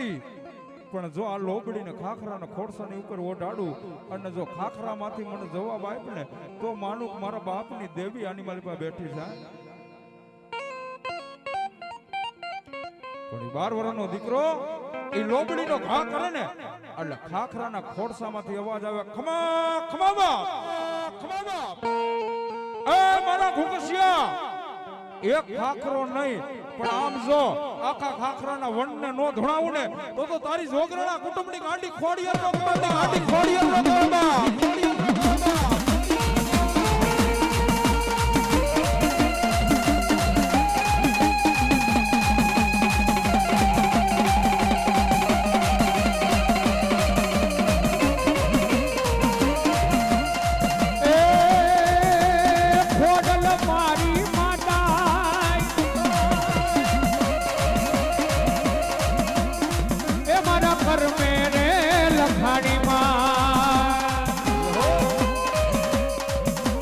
નથી પણ જો આ લોબડીને ખાખરાને ખોડસાની ઉપર ઓઢાડું અને જો ખાખરામાંથી મને જવાબ આપ ને, તો માનું મારા બાપની દેવી આની મારી પાસે બેઠી છે પણ બાર વર્ષનો દીકરો, એ લોબડીનો ઘા કરે ને, એટલે ખાખરાના ખોડસામાંથી અવાજ આવે, ખમા ખમા બાપ એ મારા ઘુકસિયા એક ખાખરો નહીં, પણ આમ જો આખા ખાખરાના વનને નો ધણાવું ને, તો તો તારી જોગરણા કુટુંબની ગાંડી ખોડી નો ગાંડી ગાંડી ખોડિયર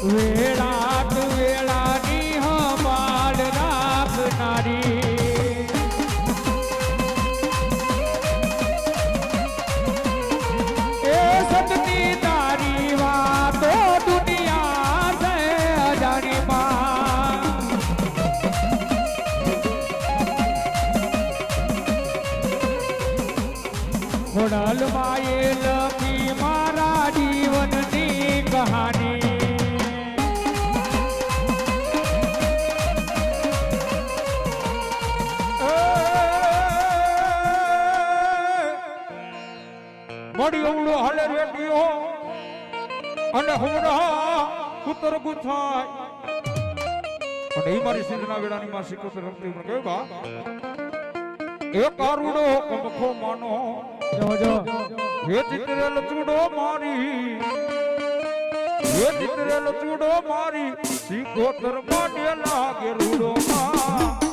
Where મળી અવળો હાલે રેડિયો અને હમણાં કુતર ગુથાય. અને એ મારી સિંધના વેળાની માં સિકોતર રમતી મને કહ્યું બા? એક કારુડો કમખો માનો. જો જો હે ચિત્રે લચુડો મારી. હે ચિત્રે લચુડો મારી. સિકોતર માટે લાગે રૂડો માં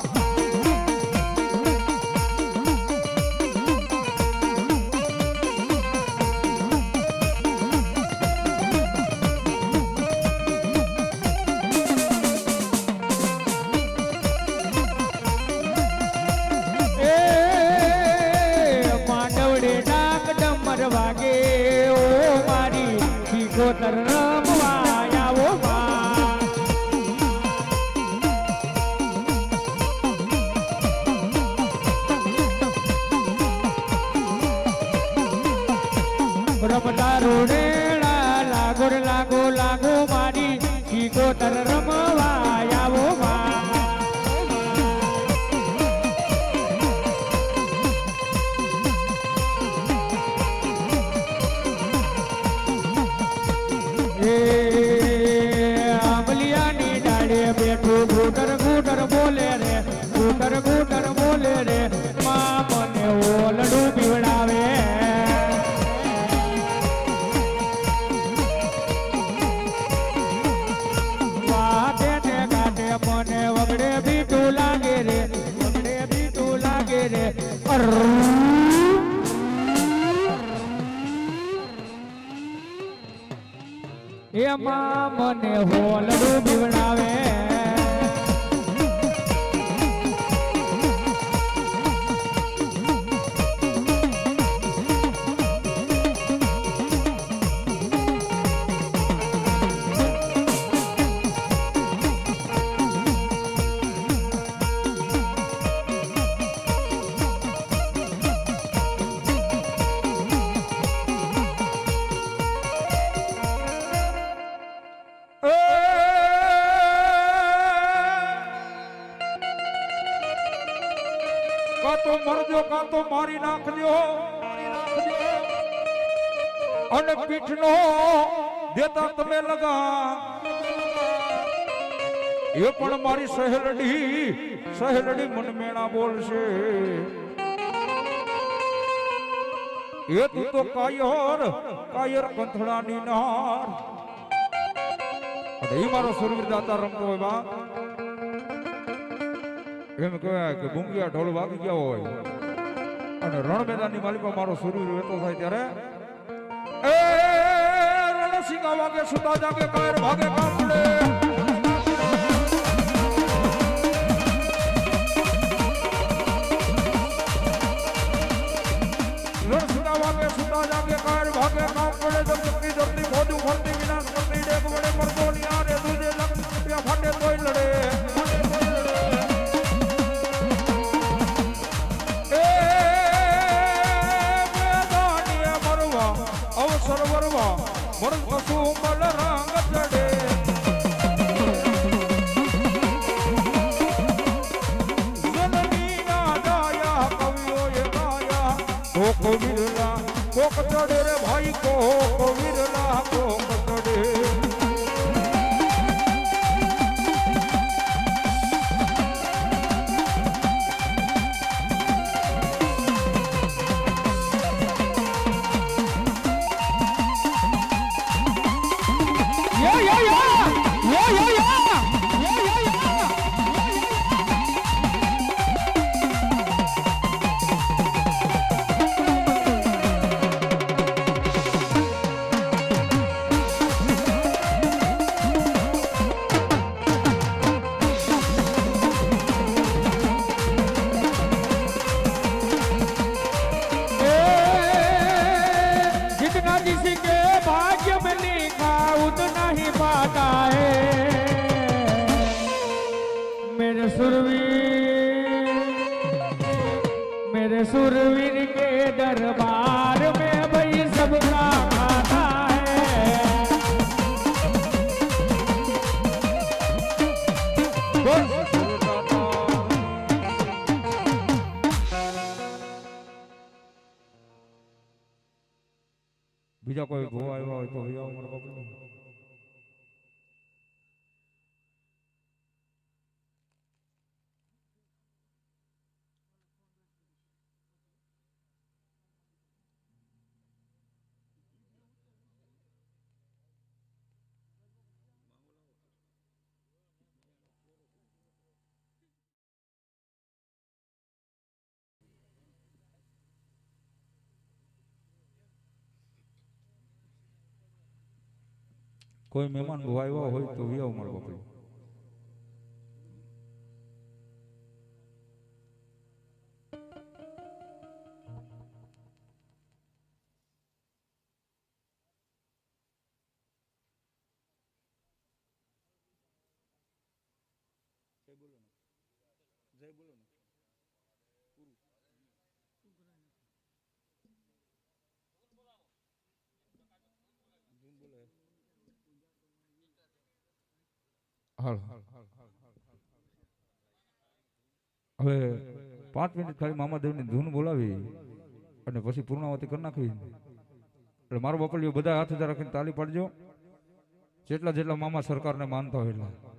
શીખોતર નાખજો અને પીઠનો દેતા તમે લગા એ પણ મારી સહેલડી સહેલડી મનમેણા બોલશે. એ તું તો કાયર કાયર કંથડાની નાર અને એ મારો સુરવીર દાતા રમતો હોય બા. એમ કહેવાય કે ભૂંગિયા ઢોલ વાગી ગયા હોય. અને રણ મેદાનની માલિકો મારો સૂર્ય વહેતો થાય ત્યારે એ રણસિંહ વાગે સુતા જાગે કાયર ભાગે કાપડે? ફોડું ફોડતી વિનાશ કરતી ડેક વડે પડતો નિયાર એ દુજે લગ્ન રૂપિયા ફાટે તોય લડે. મૃગ કુમળ કોક વિરલા કોક ચડે. રે ભાઈ કોક વિરલા કોક सुरवीर मेरे सुरवीर के दरबार કોઈ મહેમાન આવ્યા હોય તો વ્યાવ મારો બાપુ જય બોલો જય હાલ. હવે પાંચ મિનિટ ખાલી મામાદેવની ધૂન બોલાવી અને પછી પૂર્ણાવતી કરી નાખવી. એટલે મારો બપલિયો બધા હાથ રાખીને તાલી પાડજો. જેટલા જેટલા મામા સરકારને માનતા હોય એટલા.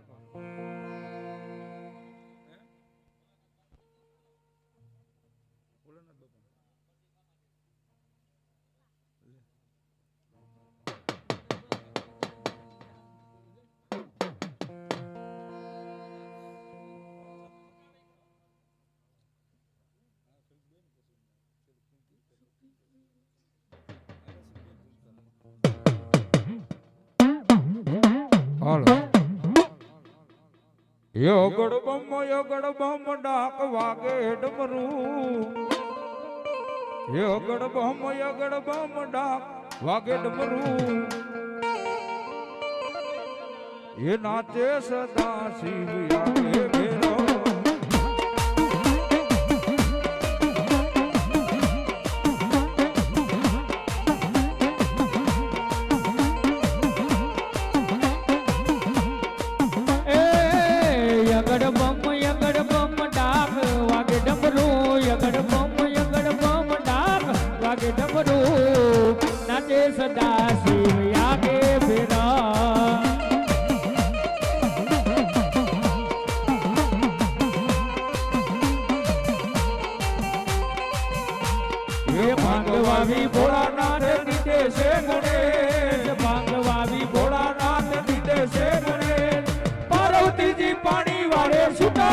હાલો. યોગડ બમ યોગડ બમ, ડાક વાગે ડમરું. યોગડ બમ યોગડ બમ, ડાક વાગે ડમરું. એ નાચે સદા શિવ યાગે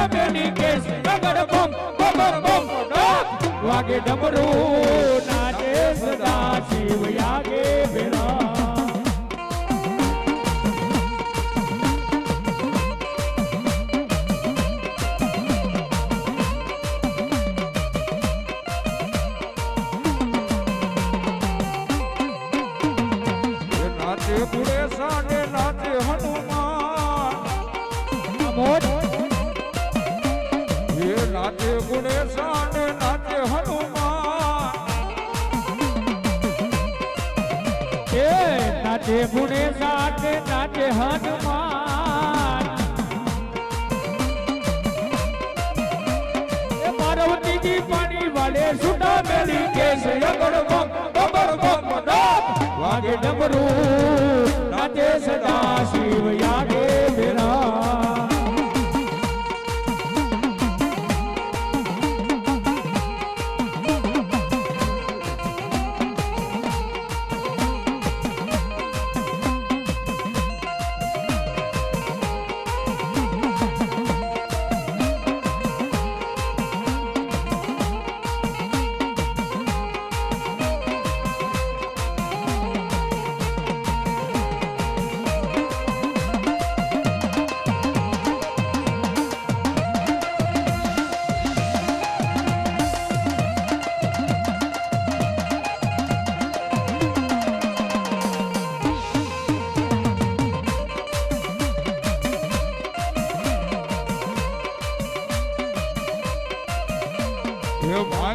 બેની કેસ નગર બમ બમ ડાક વાગે નાચે ગુડે સાને નાચે હનુમાન. એ નાચે ગુણે સાથે નાચે હનુમાન. એ પાર્વતીજી પાણી વાળે સુટા મેલી કેસ અગર બમ બબર બમ વાગે ડમરું નાચે સદા શિવ યાગે.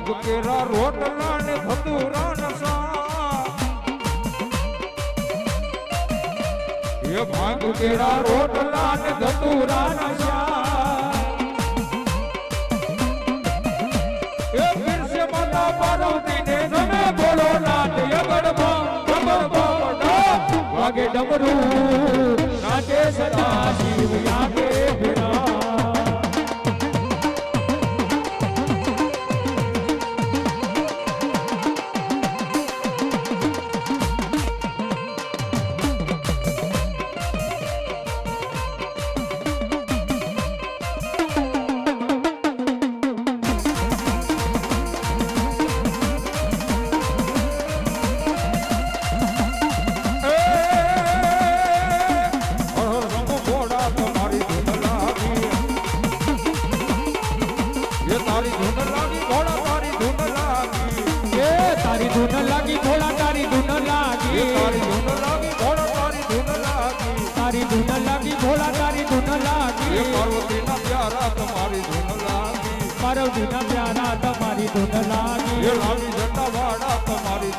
એ ભાંગ કેરા રોટલા ને ભતુરા નસા એ ભાંગ રોટલા ને ધતુરા નસા એ પીરસે માતા પાર્વતી ને તમે બોલો નાટ યગડ ભમ ભમ ભમ નાટ વાગે ડમરું નાચે સદા શિવ લાગી. લાંબી જટા વાળા તમારી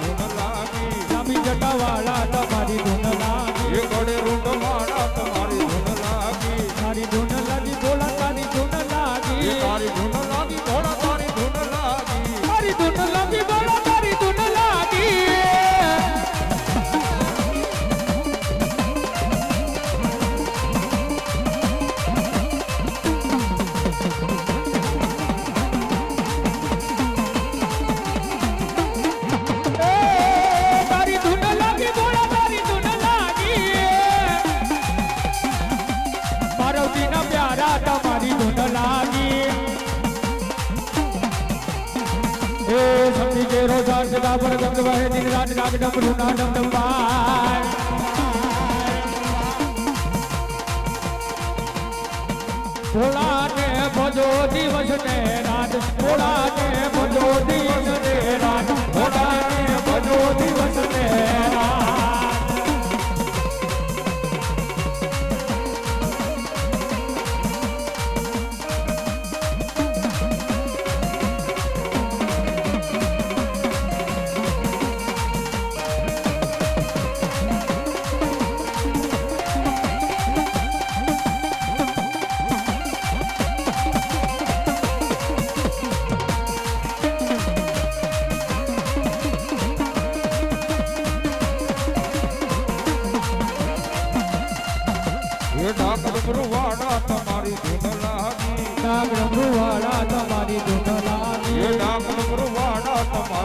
તમારી ધૂન લાગી. એ સમજી કે રોજા સદા પર ગંગ વહે દિન રાત ના ડમ ડમ બાય ભોળા ને ભજો દિવસ ને રાત ભોળા ને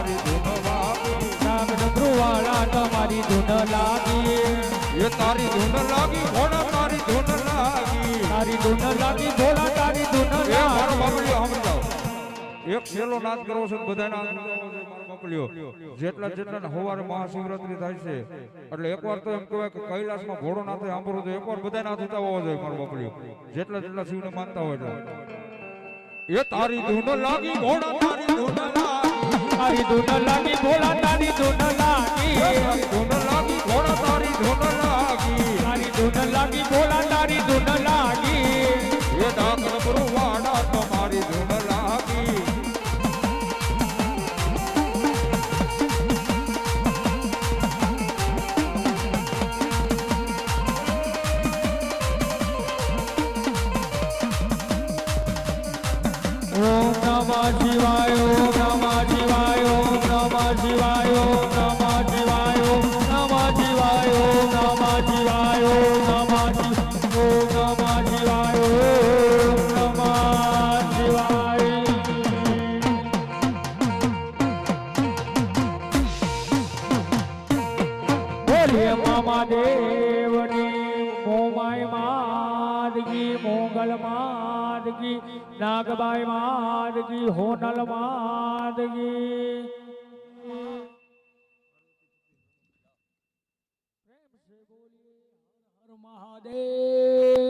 તમારી ધૂન વાગી નાગ ડમરુવાળા તમારી ધૂન લાગી એ તારી ધૂન લાગી ઘોડા તારી ધૂન લાગી તારી ધૂન લાગી ઘોડા તારી ધૂન લાગી એક છેલ્લો નાદ કરવો છે બધા નાચ સમજાવવો છે મારો બાપલીઓ જેટલા જેટલા હવારે મહાશિવરાત્રી થાય છે એટલે એકવાર તો એમ કહેવાય કે કૈલાસમાં ઘોડો નાથે સાંભળવું તો એકવાર બધા ના થતા હોવા જોઈએ મારો બાપલીઓ જેટલા જેટલા શિવને માનતા હોય એ તારી ધૂન લાગી ઘોડા તારી ધૂન લાગી. તારી ધૂન નાગબાઈ માદગી હોનલ માદગી સીતારામ